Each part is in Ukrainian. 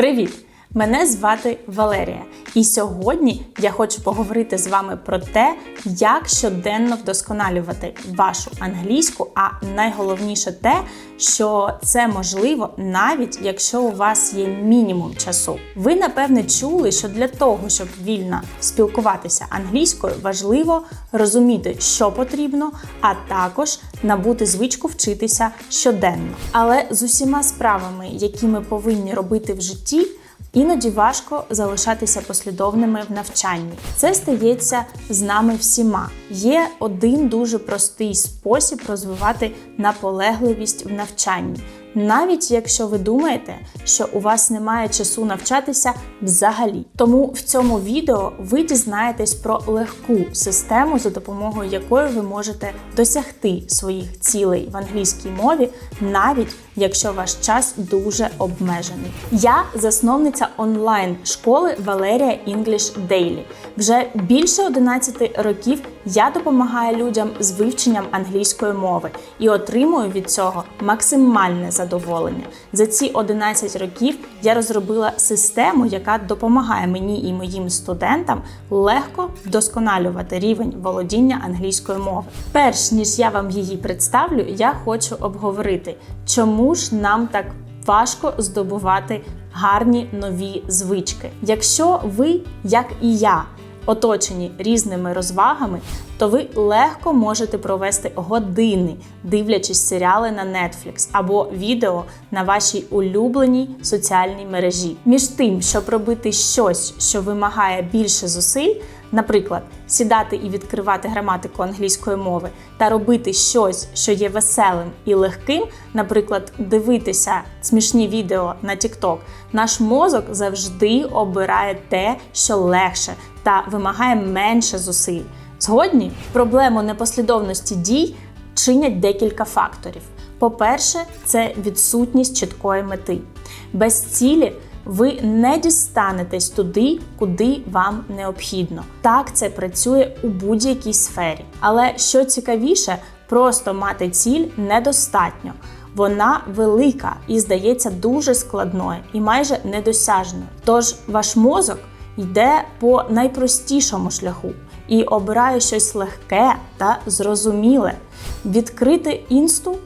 Привіт! Мене звати Валерія, і сьогодні я хочу поговорити з вами про те, як щоденно вдосконалювати вашу англійську, а найголовніше те, що це можливо навіть якщо у вас є мінімум часу. Ви напевне чули, що для того, щоб вільно спілкуватися англійською, важливо розуміти, що потрібно, а також набути звичку вчитися щоденно. Але з усіма справами, які ми повинні робити в житті. Іноді важко залишатися послідовними в навчанні. Це стається з нами всіма. Є один дуже простий спосіб розвивати наполегливість в навчанні. Навіть якщо ви думаєте, що у вас немає часу навчатися взагалі. Тому в цьому відео ви дізнаєтесь про легку систему, за допомогою якої ви можете досягти своїх цілей в англійській мові, навіть якщо ваш час дуже обмежений. Я засновниця онлайн школи Valeria English Daily. Вже більше 11 років я допомагаю людям з вивченням англійської мови і отримую від цього максимальне задоволення. За ці 11 років я розробила систему, яка допомагає мені і моїм студентам легко вдосконалювати рівень володіння англійської мови. Перш ніж я вам її представлю, я хочу обговорити, чому ж нам так важко здобувати гарні нові звички. Якщо ви, як і я, оточені різними розвагами, то ви легко можете провести години, дивлячись серіали на Netflix або відео на вашій улюбленій соціальній мережі. Між тим, щоб робити щось, що вимагає більше зусиль. Наприклад, сідати і відкривати граматику англійської мови та робити щось, що є веселим і легким, наприклад, дивитися смішні відео на TikTok, наш мозок завжди обирає те, що легше та вимагає менше зусиль. Згодні проблему непослідовності дій чинять декілька факторів. По-перше, це відсутність чіткої мети. Без цілі ви не дістанетесь туди, куди вам необхідно. Так це працює у будь-якій сфері. Але що цікавіше, просто мати ціль недостатньо. Вона велика і здається дуже складною і майже недосяжною. Тож ваш мозок йде по найпростішому шляху і обирає щось легке та зрозуміле, відкрити інсту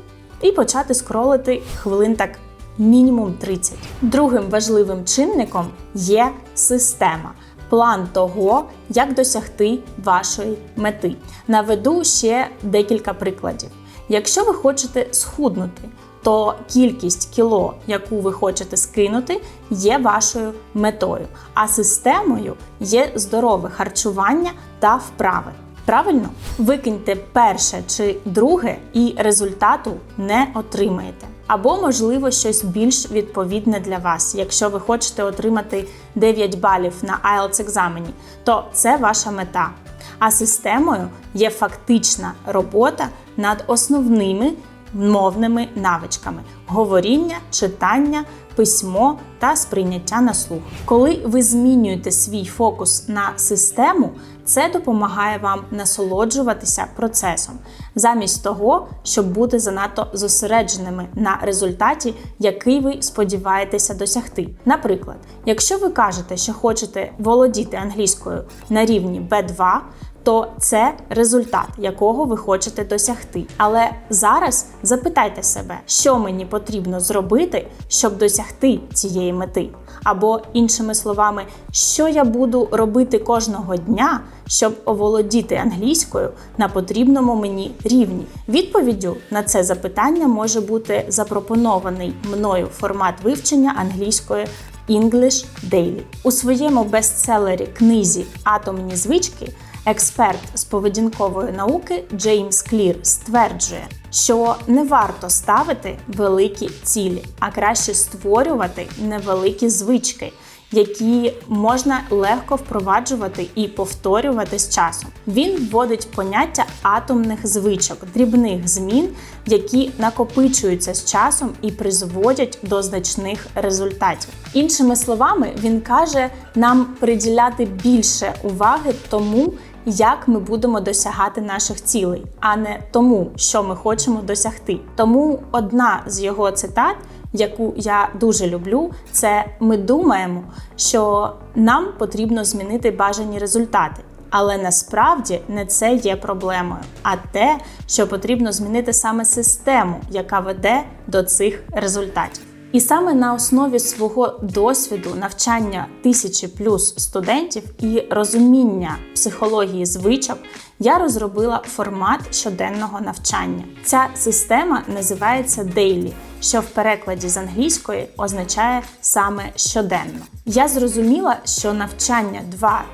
і почати скролити хвилин так мінімум 30. Другим важливим чинником є система. План того, як досягти вашої мети. Наведу ще декілька прикладів. Якщо ви хочете схуднути, то кількість кіло, яку ви хочете скинути, є вашою метою, а системою є здорове харчування та вправи. Правильно, викиньте перше чи друге, і результату не отримаєте. Або, можливо, щось більш відповідне для вас. Якщо ви хочете отримати 9 балів на IELTS екзамені, то це ваша мета. А системою є фактична робота над основними мовними навичками говоріння, читання, письмо та сприйняття на слух. Коли ви змінюєте свій фокус на систему, це допомагає вам насолоджуватися процесом, замість того, щоб бути занадто зосередженими на результаті, який ви сподіваєтеся досягти. Наприклад, якщо ви кажете, що хочете володіти англійською на рівні B2, то це результат, якого ви хочете досягти. Але зараз запитайте себе, що мені потрібно зробити, щоб досягти цієї мети. Або, іншими словами, що я буду робити кожного дня, щоб оволодіти англійською на потрібному мені рівні. Відповіддю на це запитання може бути запропонований мною формат вивчення англійської. English Daily. у своєму бестселері книзі Атомні звички Експерт з поведінкової науки Джеймс Клір стверджує, що не варто ставити великі цілі, а краще створювати невеликі звички, які можна легко впроваджувати і повторювати з часом. Він вводить поняття атомних звичок, дрібних змін, які накопичуються з часом і призводять до значних результатів. Іншими словами, він каже нам приділяти більше уваги тому як ми будемо досягати наших цілей, а не тому, що ми хочемо досягти. Тому одна з його цитат яку я дуже люблю, це ми думаємо, що нам потрібно змінити бажані результати. Але насправді не це є проблемою, а те, що потрібно змінити саме систему, яка веде до цих результатів. І саме на основі свого досвіду навчання тисячі плюс студентів і розуміння психології звичок я розробила формат щоденного навчання. Ця система називається Daily, що в перекладі з англійської означає саме щоденно. Я зрозуміла, що навчання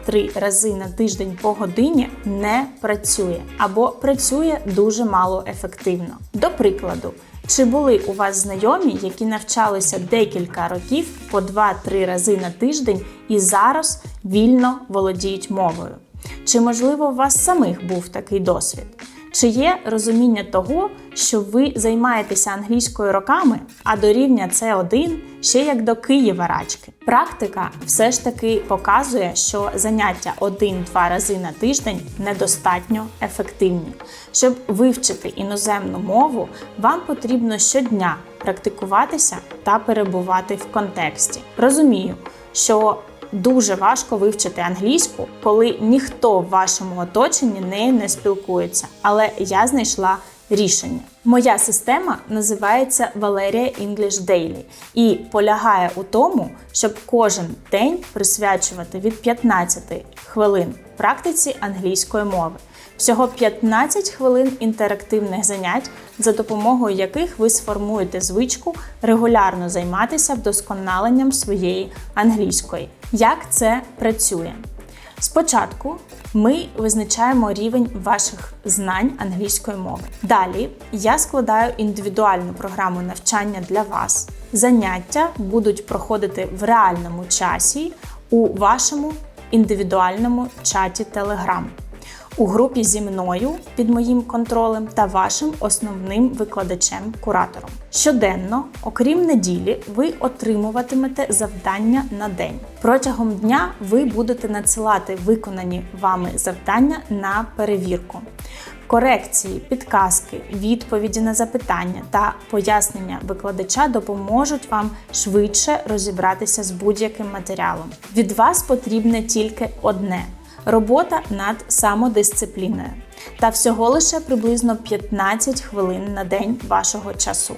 2-3 рази на тиждень по годині не працює або працює дуже мало ефективно. До прикладу. Чи були у вас знайомі, які навчалися декілька років по 2-3 рази на тиждень і зараз вільно володіють мовою? Чи, можливо, у вас самих був такий досвід? Чи є розуміння того, що ви займаєтеся англійською роками, а до рівня С1 ще як до Києва рачки? Практика все ж таки показує, що заняття один-два рази на тиждень недостатньо ефективні. Щоб вивчити іноземну мову, вам потрібно щодня практикуватися та перебувати в контексті. Розумію, що Дуже важко вивчити англійську, коли ніхто в вашому оточенні нею не спілкується. Але я знайшла рішення. Моя система називається Valeria English Daily і полягає у тому, щоб кожен день присвячувати від 15 хвилин практиці англійської мови. Всього 15 хвилин інтерактивних занять, за допомогою яких ви сформуєте звичку регулярно займатися вдосконаленням своєї англійської. Як це працює? Спочатку ми визначаємо рівень ваших знань англійської мови. Далі я складаю індивідуальну програму навчання для вас. Заняття будуть проходити в реальному часі у вашому індивідуальному чаті Telegram у групі зі мною під моїм контролем та вашим основним викладачем-куратором. Щоденно, окрім неділі, ви отримуватимете завдання на день. Протягом дня ви будете надсилати виконані вами завдання на перевірку. Корекції, підказки, відповіді на запитання та пояснення викладача допоможуть вам швидше розібратися з будь-яким матеріалом. Від вас потрібне тільки одне робота над самодисципліною та всього лише приблизно 15 хвилин на день вашого часу.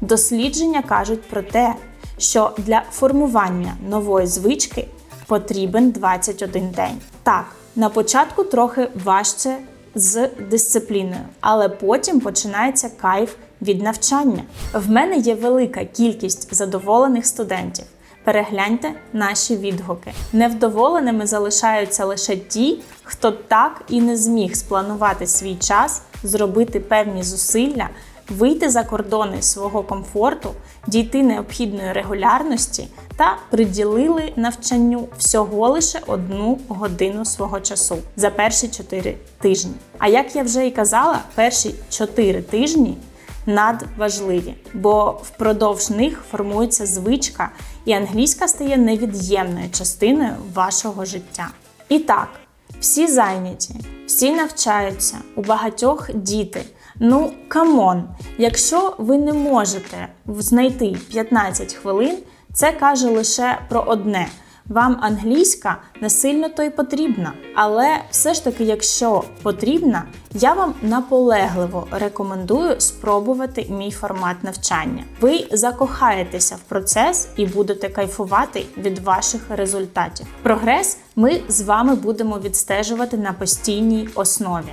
Дослідження кажуть про те, що для формування нової звички потрібен 21 день. Так, на початку трохи важче з дисципліною, але потім починається кайф від навчання. В мене є велика кількість задоволених студентів. Перегляньте наші відгуки. Невдоволеними залишаються лише ті, хто так і не зміг спланувати свій час, зробити певні зусилля, вийти за кордони свого комфорту, дійти необхідної регулярності та приділили навчанню всього лише одну годину свого часу за перші 4 тижні. А як я вже і казала, перші 4 тижні надважливі, бо впродовж них формується звичка, і англійська стає невід'ємною частиною вашого життя. І так, всі зайняті, всі навчаються, у багатьох діти. Ну, камон, якщо ви не можете знайти 15 хвилин, це каже лише про одне. Вам англійська не сильно то й потрібна, але все ж таки, якщо потрібна, я вам наполегливо рекомендую спробувати мій формат навчання. Ви закохаєтеся в процес і будете кайфувати від ваших результатів. Прогрес ми з вами будемо відстежувати на постійній основі.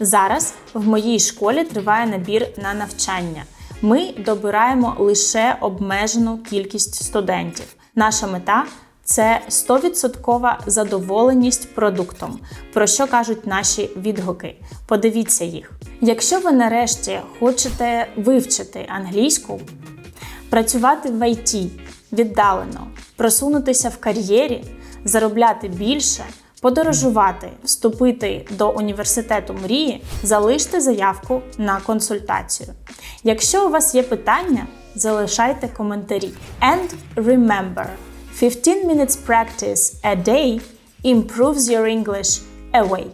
Зараз в моїй школі триває набір на навчання. Ми добираємо лише обмежену кількість студентів. Наша мета це 100% задоволеність продуктом, про що кажуть наші відгуки. Подивіться їх. Якщо ви нарешті хочете вивчити англійську, працювати в ІТ віддалено, просунутися в кар'єрі, заробляти більше. Подорожувати, вступити до університету мрії, залиште заявку на консультацію. Якщо у вас є питання, залишайте коментарі. And remember, 15 minutes practice a day improves your English away.